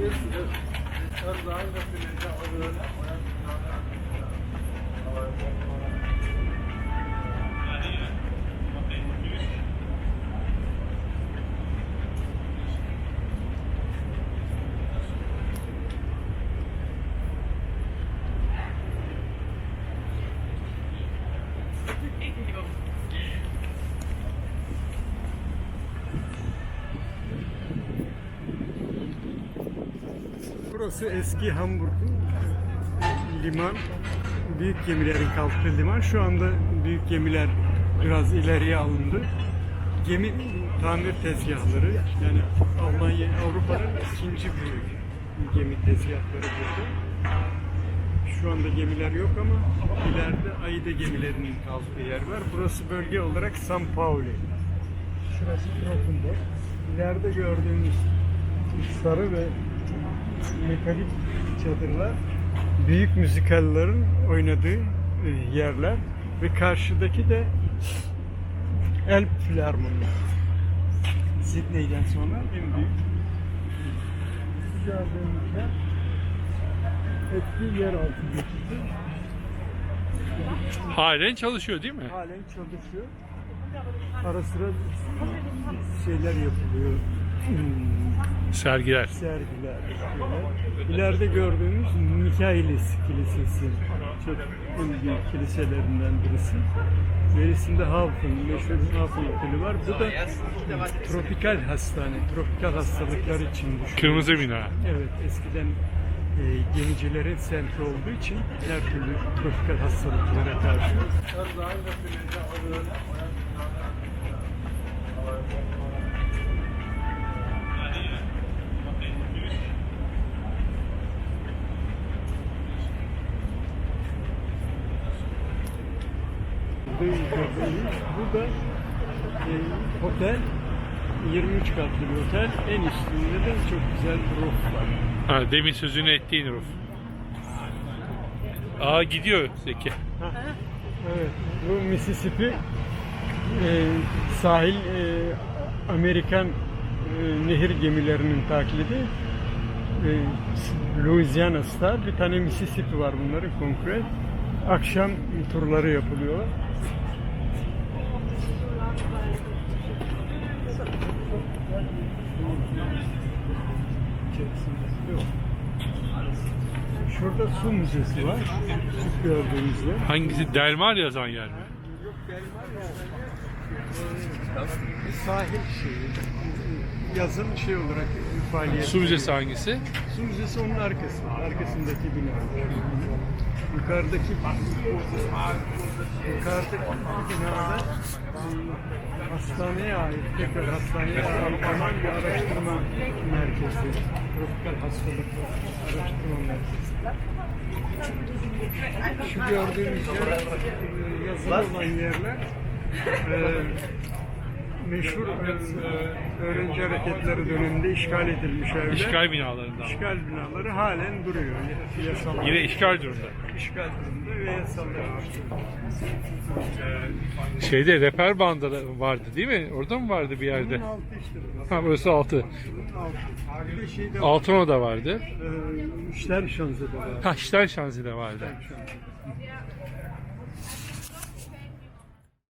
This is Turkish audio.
es ist, ich kann Burası eski Hamburg'un liman. Büyük gemilerin kalktığı liman. Şu anda büyük gemiler biraz ileriye alındı. Gemi tamir tezgahları yani Almanya, Avrupa'nın ikinci büyük gemi tezgahları burada. Şu anda gemiler yok ama ileride Aida gemilerinin kalktığı yer var. Burası bölge olarak San Pauli. Şurası Trockenborg. İleride gördüğünüz sarı ve mekanik çadırlar büyük müzikallerin oynadığı e, yerler ve karşıdaki de Elb Filarmoni. Sydney'den sonra en büyük Şu gördüğünüz yer eski yeraltı geçidi Halen çalışıyor değil mi? halen çalışıyor. Ara sıra şeyler yapılıyor. Hmm, Sergiler. sergiler. Böyle. İleride gördüğünüz Michaelis Kilisesi. Çok büyük kiliselerinden birisi. Verisinde Haufen, meşhur Haufen Oteli var. Bu da tropikal hastane, tropikal hastalıklar için düşünülmüş. Kırmızı bina. Evet, eskiden e, gemicilerin semti olduğu için her türlü tropikal hastalıklara karşı yukarıdayız. Burada e, otel 23 katlı bir otel. En üstünde de çok güzel bir roof var. Ha, demin sözünü ettiğin Ruf. Aa gidiyor Zeki. Evet, bu Mississippi e, sahil e, Amerikan e, nehir gemilerinin taklidi. E, Louisiana Star, bir tane Mississippi var bunların konkret. Akşam turları yapılıyor. İçerisinde yok. Şurada su müzesi var. Küçük gördüğünüz yer. Hangisi? Delmar yazan yer mi? Bir sahil şeyi. Yazın şey olarak faaliyet. Su müzesi hangisi? Su müzesi onun arkası. Arkasındaki bina. Yukarıdaki yukarıdaki binada hastaneye ait, tekrar hastaneye ait olan bir araştırma merkezi. Tropikal hastalıklar araştırma merkezi. Şu gördüğünüz yer, e, yazılı olan yerler e, meşhur e, öğrenci hareketleri döneminde işgal edilmiş evler. İşgal binalarından. İşgal binaları halen duruyor. Yasal, Yine işgal durumda. işgal durumunda ve yasallar var. Şeyde reper bandı da vardı değil mi? Orada mı vardı bir yerde? Bunun altı işte. Ha burası altı. Bunun altı. Altona da vardı. e, işler şanzıda var. Ha Ştel Şanzi'de vardı.